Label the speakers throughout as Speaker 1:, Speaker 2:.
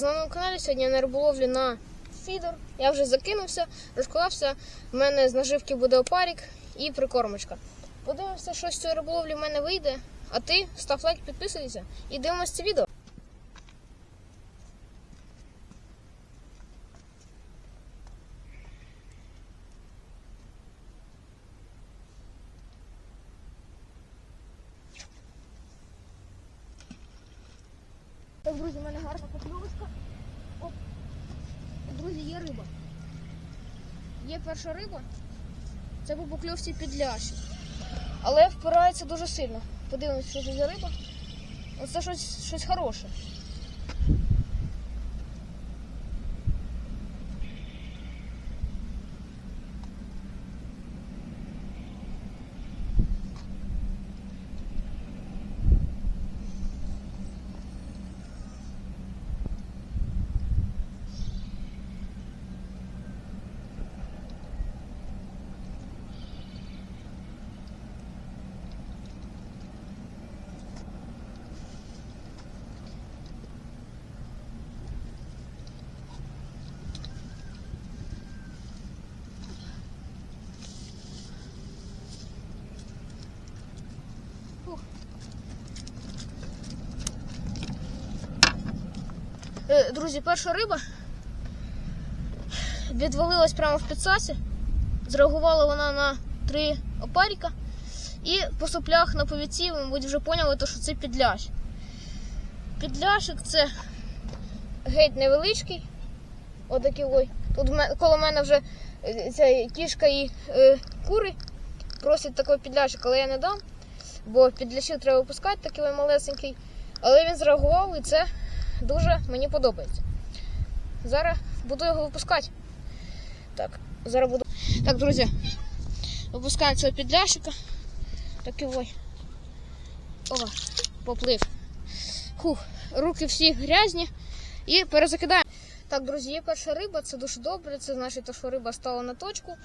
Speaker 1: Нами на каналі. Сьогодні на риболовлі на фідер. Я вже закинувся, розклався. У мене з наживки буде опарік і прикормочка. Подивимося, що з цієї риболовлі в мене вийде. А ти став лайк, підписуйся і дивимося це відео. Так, друзі, в мене гарна покльовочка. Оп. Друзі, є риба. Є перша риба. Це по покльовці підляші. Але впирається дуже сильно. Подивимось, що це за риба. Оце щось, щось хороше. Е, Друзі, перша риба відвалилась прямо в підсасі. Зреагувала вона на три опаріка. І по соплях на повіці, ви, мабуть, вже поняли, що це підляш. Підляшик це геть невеличкий. Отакий ой. Тут коло мене вже е, ця кішка і е, кури просять такого підляшика, але я не дам, бо підляшів треба випускати, такий малесенький. Але він зреагував і це дуже мені подобається. Зараз буду його випускати. Так, зараз буду. Так, друзі, випускаємо цього підлящика. Такий ой. О, поплив. Фух, руки всі грязні. І перезакидаємо. Так, друзі, є перша риба, це дуже добре. Це значить, що риба стала на точку.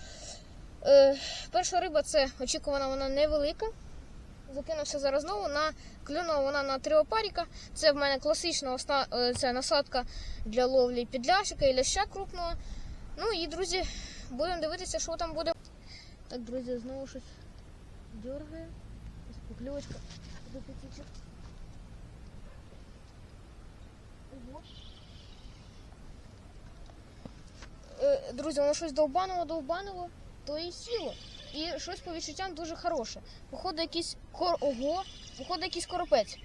Speaker 1: Е, перша риба це очікувана, вона невелика. Закинувся зараз знову на клюнула вона на три опаріка. Це в мене класична це насадка для ловлі підлящика і ляща крупного. Ну і, друзі, будемо дивитися, що там буде. Так, друзі, знову щось дергає. Покльовочка запетічок. Е, Друзі, воно щось довбануло, довбануло, то і сіло. І щось по відчуттям дуже хороше. Походу, якийсь кор... Ого, походу, якийсь коропець.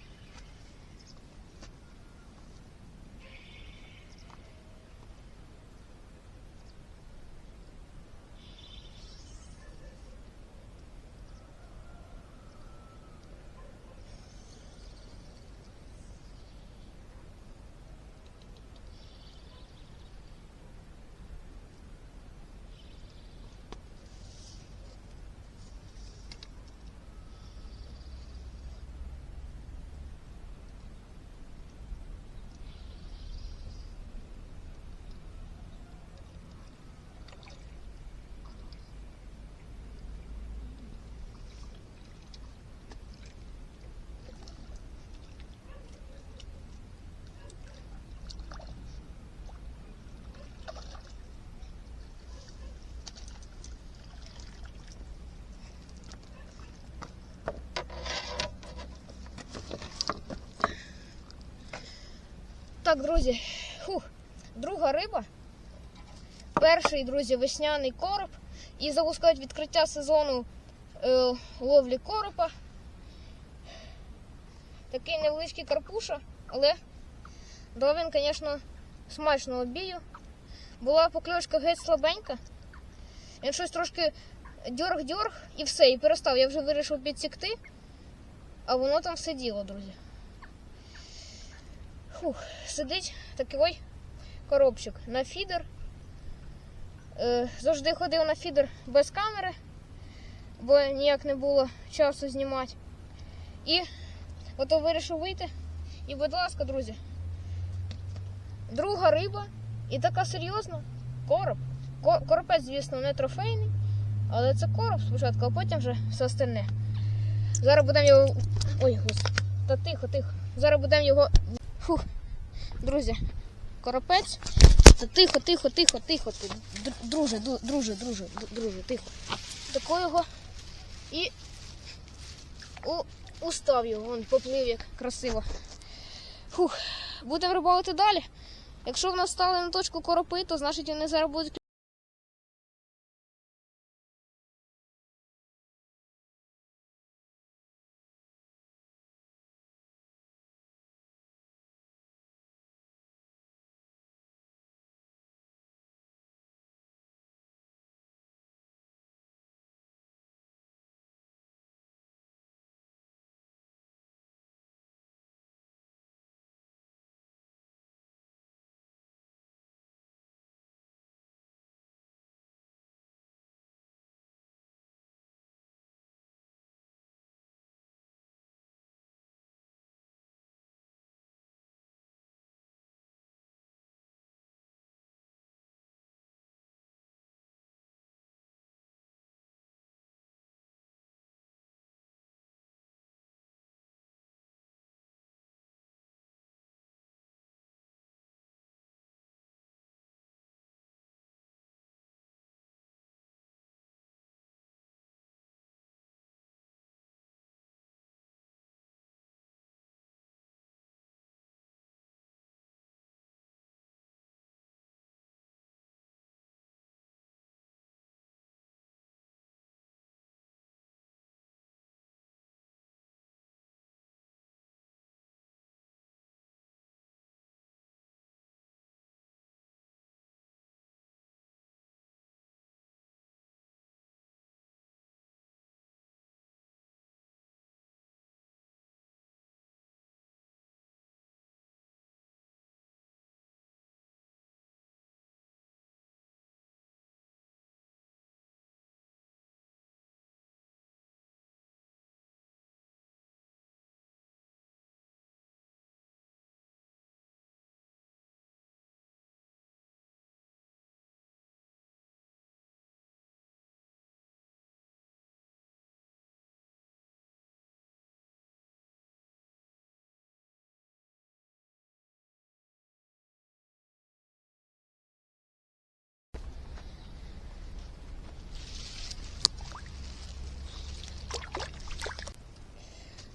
Speaker 1: Так, друзі, фух, друга риба. Перший, друзі, весняний короб. І запускають відкриття сезону е, ловлі коропа. Такий невеличкий карпуша, але дав він, звісно, смачного бію. Була покльовочка геть слабенька. Він щось трошки дьорг-дьорг і все, і перестав. Я вже вирішив підсікти, а воно там сиділо, друзі. Фух, сидить такий ой коробчик на фідер. Е, завжди ходив на фідер без камери, бо ніяк не було часу знімати. І ото вирішив вийти. І, будь ласка, друзі, друга риба і така серйозна короб. Ко- Коропець, звісно, не трофейний, але це короб спочатку, а потім вже все остальне. Зараз будемо його. Ой, господи. Та тихо, тихо. Зараз будемо його. Фух. Друзі, коропець. Тихо, тихо, тихо, тихо. Друже, друже, друже, друже, тихо. Тако його і у, устав його, Вон, поплив як красиво. Фух, будемо рибалити далі. Якщо в нас стали на точку коропи, то значить вони зараз будуть.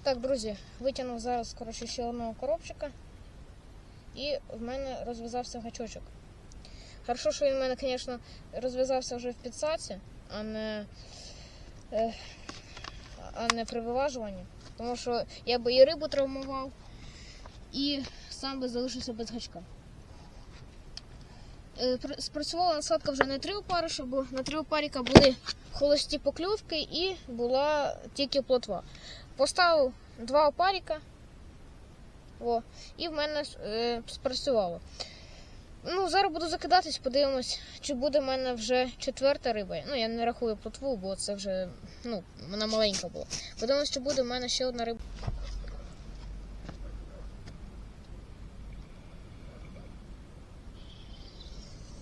Speaker 1: Так, друзі, витягнув зараз коротше, ще одного коробчика. І в мене розв'язався гачочок. Хорошо, що він в мене, звісно, розв'язався вже в підсаці, а не, е, а не при виважуванні. Тому що я би і рибу травмував, і сам би залишився без гачка. Е, Спрацювала насадка вже не три опариша, бо на три опаріка були холості покльовки і була тільки плотва. Поставив два опаріка, о, і в мене е, спрацювало. Ну, зараз буду закидатись, подивимось, чи буде в мене вже четверта риба. Ну, я не рахую плотву, бо це вже, ну, вона маленька була. Подивимось, чи буде в мене ще одна риба.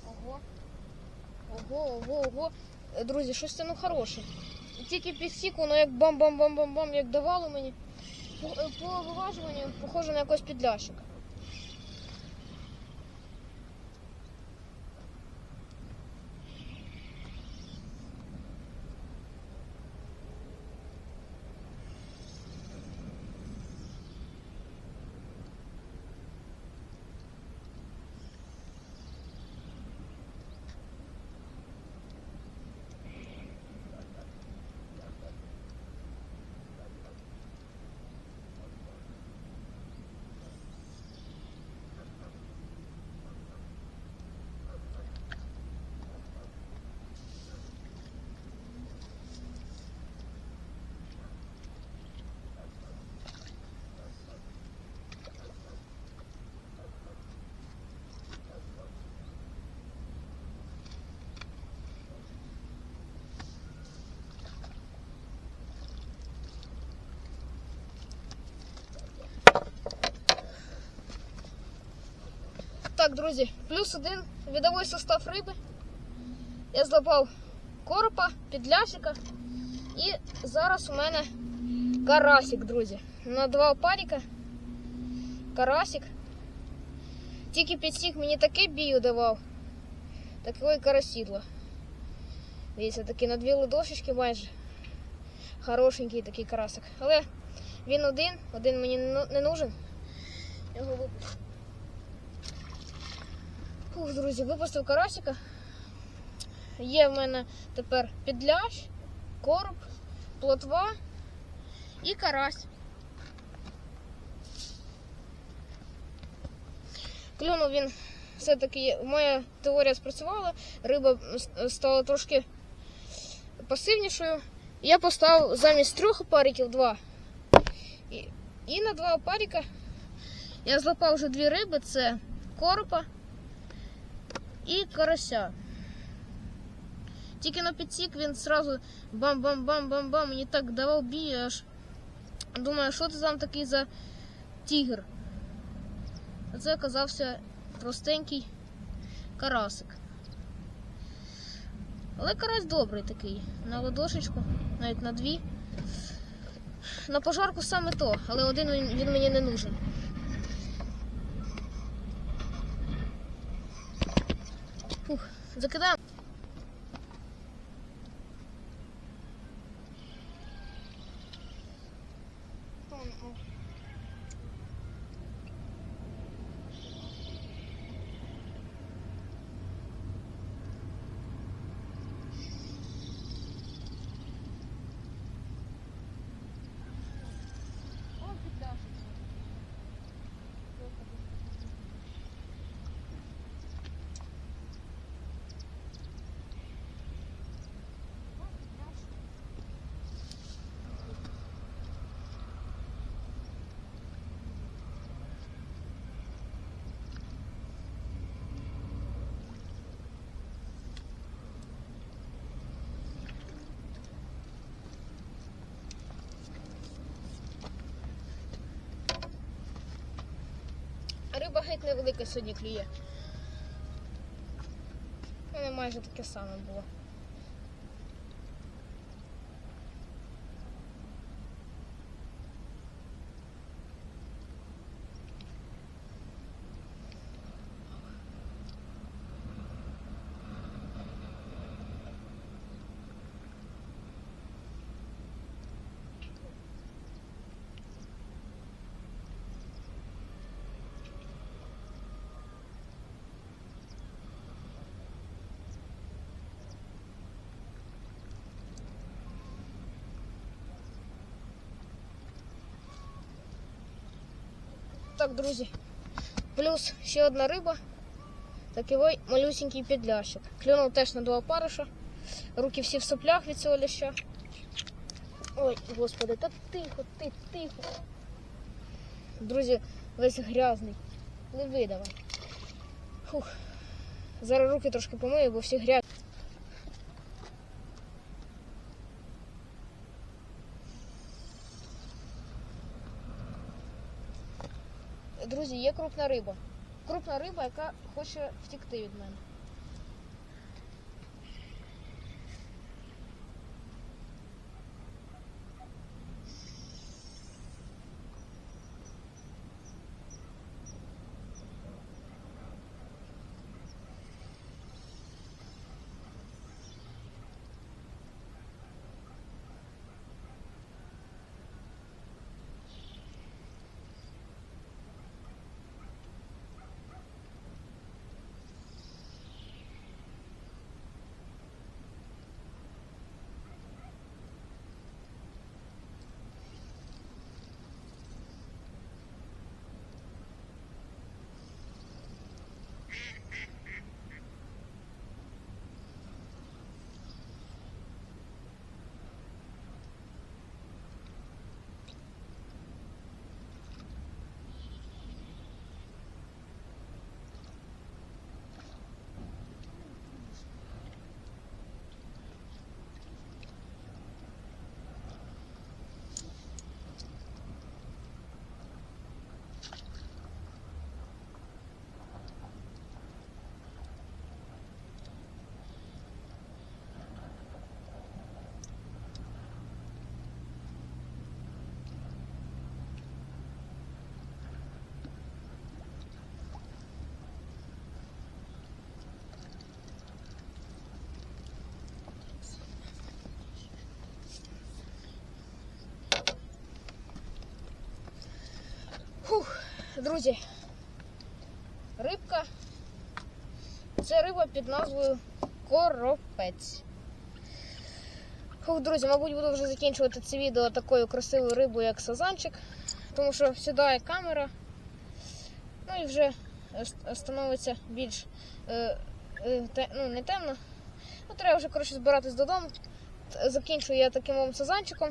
Speaker 1: Ого. Ого, ого, ого. Е, Друзі, щось це ну хороше. Тільки підсік, воно як бам-бам-бам-бам-бам, як давало мені. По, виважуванню похоже на якось підлящик. Так, друзі, плюс один відовий состав риби. Я злапав коропа, підлящика. І зараз у мене карасик, друзі. На два опаріка. Карасик. Тільки підсік мені таке бію давав. Такої карасідло. Дивіться, такий на дві ладошечки майже. Хорошенький такий карасик. Але він один, один мені не нужен. Його випустив. Ух, друзі, випустив карасика. Є в мене тепер підлящ, короб, плотва і карась. Клюнув він все-таки, моя теорія спрацювала, риба стала трошки пасивнішою. Я поставив замість трьох опариків два. І, на два опарика я злапав вже дві риби: це коропа і карася. Тільки на підсік він зразу бам-бам-бам-бам-бам. Мені так давав бій, аж думаю, що це там такий за тігр. А це оказався простенький карасик. Але карась добрий такий. На ладошечку, навіть на дві. На пожарку саме то, але один він мені не нужен. Фух, закидаємо. Риба геть невелика сьогодні клює. У мене майже таке саме було. Так, друзі. Плюс ще одна риба. Такий малюсенький підлящик. Клюнув теж на два париша. Руки всі в соплях від цього ляща. Ой, господи, та тихо, ти, тихо. Друзі, весь грязний. Не видавай. Фух. Зараз руки трошки помию, бо всі грязні. Друзі, є крупна риба. Крупна риба, яка хоче втікти від мене. Друзі, рибка. Це риба під назвою коропець. Фух, друзі, мабуть, буду вже закінчувати це відео такою красивою рибою, як сазанчик, тому що сідає камера, ну і вже становиться більш е, е, те, ну, не темно. Ну, треба вже коротше, збиратись додому. Закінчую я таким вам сазанчиком.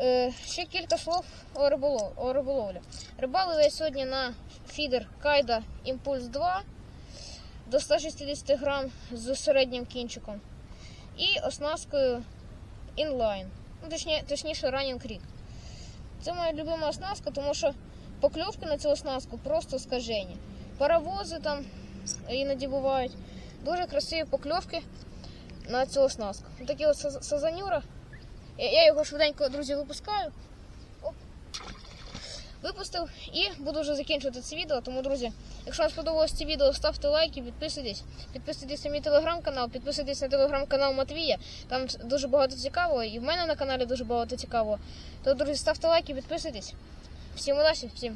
Speaker 1: Е, ще кілька слов о, риболов, о риболовлі. Рибалив я сьогодні на фідер Кайда Імпульс 2 до 160 грам з середнім кінчиком і оснасткою інлайн. Ну, точні, точніше, Running Creek. Це моя любима оснастка, тому що покльовки на цю оснастку просто скажені. Паровози там іноді бувають. Дуже красиві покльовки на цю оснастку. Такі от сазанюра. Я, його швиденько, друзі, випускаю. Оп. Випустив і буду вже закінчувати це відео. Тому, друзі, якщо вам сподобалось це відео, ставте лайки, підписуйтесь. Підписуйтесь на мій телеграм-канал, підписуйтесь на телеграм-канал Матвія. Там дуже багато цікавого, і в мене на каналі дуже багато цікавого. То, друзі, ставте лайки, підписуйтесь. Всім удачі, всім